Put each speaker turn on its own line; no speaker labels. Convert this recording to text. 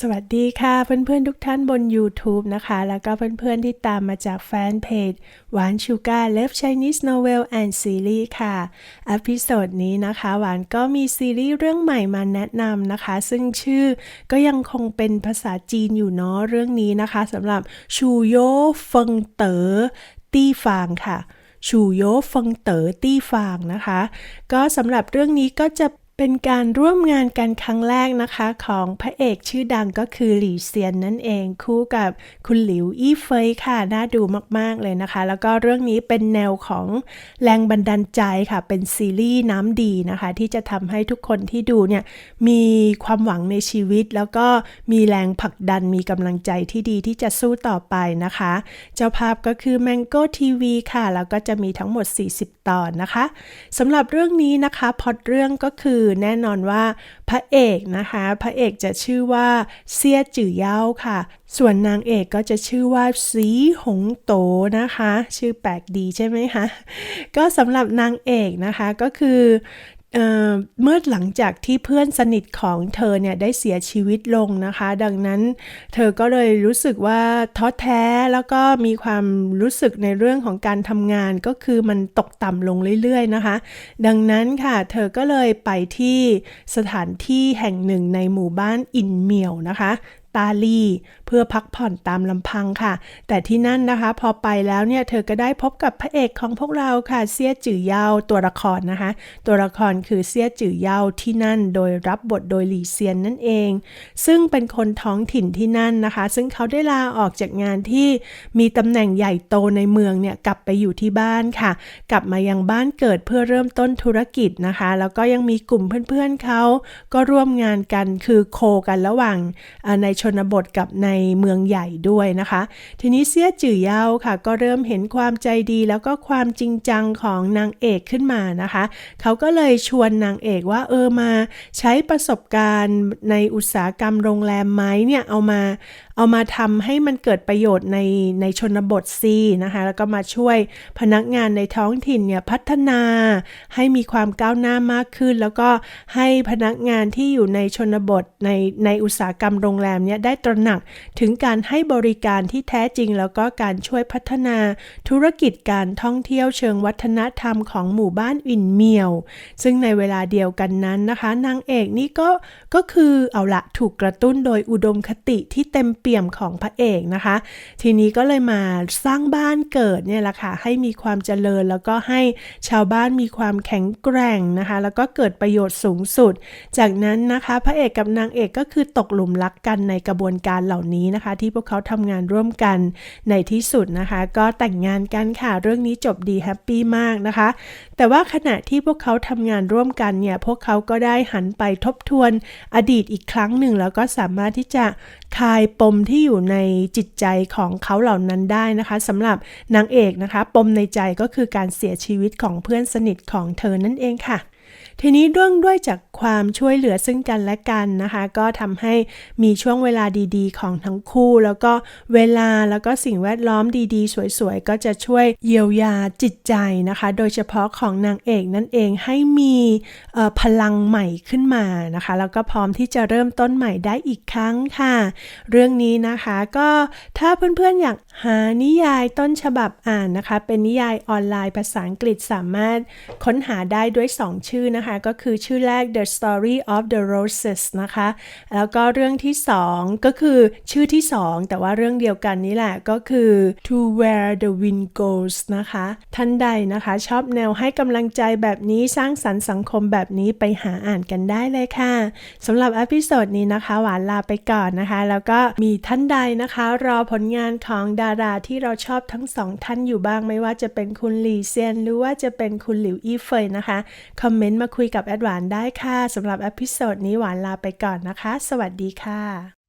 สวัสดีค่ะเพื่อนๆทุกท่านบน YouTube นะคะ แล้วก็เพื่อนๆที่ตามมาจากแฟนเพจหวานชูการ์เลิฟ Chinese Novel and Series ค่ะอพิโซดนี้นะคะ หวานก็มีซีรีส์เรื่องใหม่มาแนะนำนะคะ ซึ่งชื่อก็ยังคงเป็นภาษาจีนอยู่เนาะเรื่องนี้นะคะสำหรับชูโยเฟิงเต๋อตี้ฟางค่ะชูโยเฟิงเต๋อตี้ฟางนะคะ ก็สำหรับเรื่องนี้ก็จะ เป็นการร่วมงานกันครั้งแรกนะคะของพระเอกชื่อดังก็คือหลี่เซียนนั่นเองคู่กับคุณหลิวอี้เฟยค่ะ น่าดูมากๆเลยนะคะ แล้วก็เรื่องนี้เป็นแนวของแรงบันดาลใจค่ะ เป็นซีรีส์น้ำดีนะคะ ที่จะทำให้ทุกคนที่ดูเนี่ยมีความหวังในชีวิต แล้วก็มีแรงผลักดันมีกำลังใจที่ดีที่จะสู้ต่อไปนะคะ เจ้าภาพก็คือ Mango TV ค่ะแล้วก็จะมีทั้งหมด 40 ตอนนะคะสำหรับเรื่องนี้นะคะพอดเรื่องก็คือแน่นอนว่าพระเอกนะคะ พระเอกจะชื่อว่าเซียจื่อเย้าค่ะ ส่วนนางเอกก็จะชื่อว่าสีหงโตนะคะ ชื่อแปลกดีใช่ไหมคะ ก็สำหรับนางเอกนะคะก็คือ เมื่อหลังจากที่เพื่อนสนิทของเธอเนี่ยได้เสียชีวิตลงนะคะ ดังนั้นเธอก็เลยรู้สึกว่าท้อแท้แล้วก็มีความรู้สึกในเรื่องของการทำงานก็คือมันตกต่ำลงเรื่อยๆนะคะ ดังนั้นค่ะเธอก็เลยไปที่สถานที่แห่งหนึ่งในหมู่บ้านอินเมียวนะคะ ตาลี เพื่อพักผ่อนตามลำพังค่ะ แต่ที่นั่นนะคะพอไปแล้วเนี่ยเธอก็ได้พบกับพระเอกของพวกเราค่ะเสียจื่อเยาตัวละครนะคะ ตัวละครคือเสียจื่อเยาที่นั่นโดยรับบทโดยหลี่เซียนนั่นเอง ซึ่งเป็นคนท้องถิ่นที่นั่นนะคะ ซึ่งเขาได้ลาออกจากงานที่มีตำแหน่งใหญ่โตในเมืองเนี่ยกลับไปอยู่ที่บ้านค่ะ กลับมายังบ้านเกิดเพื่อเริ่มต้นธุรกิจนะคะ แล้วก็ยังมีกลุ่มเพื่อนๆเขาก็ร่วมงานกันคือโคกันระหว่างในชนบทกับในเมืองใหญ่ด้วยนะคะ ทีนี้เสียจื่อเยาค่ะ ก็เริ่มเห็นความใจดีแล้วก็ความจริงจังของนางเอกขึ้นมานะคะ เขาก็เลยชวนนางเอกว่าเออมาใช้ประสบการณ์ในอุตสาหกรรมโรงแรมไหมเนี่ยเอามาเอามาทำให้มันเกิดประโยชน์ในในชนบทซีนะคะ แล้วก็มาช่วยพนักงานในท้องถิ่นเนี่ยพัฒนาให้มีความก้าวหน้ามากขึ้น แล้วก็ให้พนักงานที่อยู่ในชนบทในในอุตสาหกรรมโรงแรมเนี่ยได้ตระหนักถึงการให้บริการที่แท้จริง แล้วก็การช่วยพัฒนาธุรกิจการท่องเที่ยวเชิงวัฒนธรรมของหมู่บ้านอินเมียว ซึ่งในเวลาเดียวกันนั้นนะคะนางเอกนี่ก็ก็คือเอาละถูกกระตุ้นโดยอุดมคติที่เต็มเปี่ยมของพระเอกนะคะ ทีนี้ก็เลยมาสร้างบ้านเกิดเนี่ยแหละค่ะให้มีความเจริญแล้วก็ให้ชาวบ้านมีความแข็งแกร่งนะคะ แล้วก็เกิดประโยชน์สูงสุด จากนั้นนะคะ พระเอกกับนางเอกก็คือตกหลุมรักกันในกระบวนการเหล่านี้นะคะ ที่พวกเขาทำงานร่วมกันในที่สุดนะคะ ก็แต่งงานกันค่ะเรื่องนี้จบดีแฮปปี้มากนะคะ แต่ว่าขณะที่พวกเขาทำงานร่วมกันเนี่ยพวกเขาก็ได้หันไปทบทวนอดีตอีกครั้งหนึ่ง แล้วก็สามารถที่จะคลายปมที่อยู่ในจิตใจของเขาเหล่านั้นได้นะคะสำหรับนางเอกนะคะ ปมในใจก็คือการเสียชีวิตของเพื่อนสนิทของเธอนั่นเองค่ะ ทีนี้เรื่องด้วยจากความช่วยเหลือซึ่งกันและกันนะคะ ก็ทำให้มีช่วงเวลาดีๆ ของทั้งคู่ แล้วก็เวลาแล้วก็สิ่งแวดล้อมดีๆ สวยๆ ก็จะช่วยเยียวยาจิตใจนะคะ โดยเฉพาะของนางเอกนั่นเองให้มีพลังใหม่ขึ้นมานะคะ แล้วก็พร้อมที่จะเริ่มต้นใหม่ได้อีกครั้งค่ะ เรื่องนี้นะคะก็ถ้าเพื่อนๆอยากหานิยายต้นฉบับอ่านนะคะ เป็นนิยายออนไลน์ภาษาอังกฤษสามารถค้นหาได้ด้วย 2 ชื่อนะคะก็คือชื่อแรก The Story of the Roses นะคะ แล้วก็เรื่องที่2ก็คือชื่อที่2แต่ว่าเรื่องเดียวกันนี้แหละก็คือ To Where the Wind Goes นะคะ ท่านใดนะคะ ชอบแนวให้กำลังใจแบบนี้สร้างสรรค์สังคมแบบนี้ไปหาอ่านกันได้เลยค่ะสำหรับอพิโซดนี้นะคะ หวานลาไปก่อนนะคะ แล้วก็มีท่านใดนะคะ รอผลงานของดาราที่เราชอบทั้งสองท่านอยู่บ้างไม่ว่าจะเป็นคุณหลีเซียน หรือว่าจะเป็นคุณหลิวอี้เฟยนะคะ คอมเมนต์มาคุยกับแอดหวานได้ค่ะสำหรับอพิโซดนี้หวานลาไปก่อนนะคะ สวัสดีค่ะ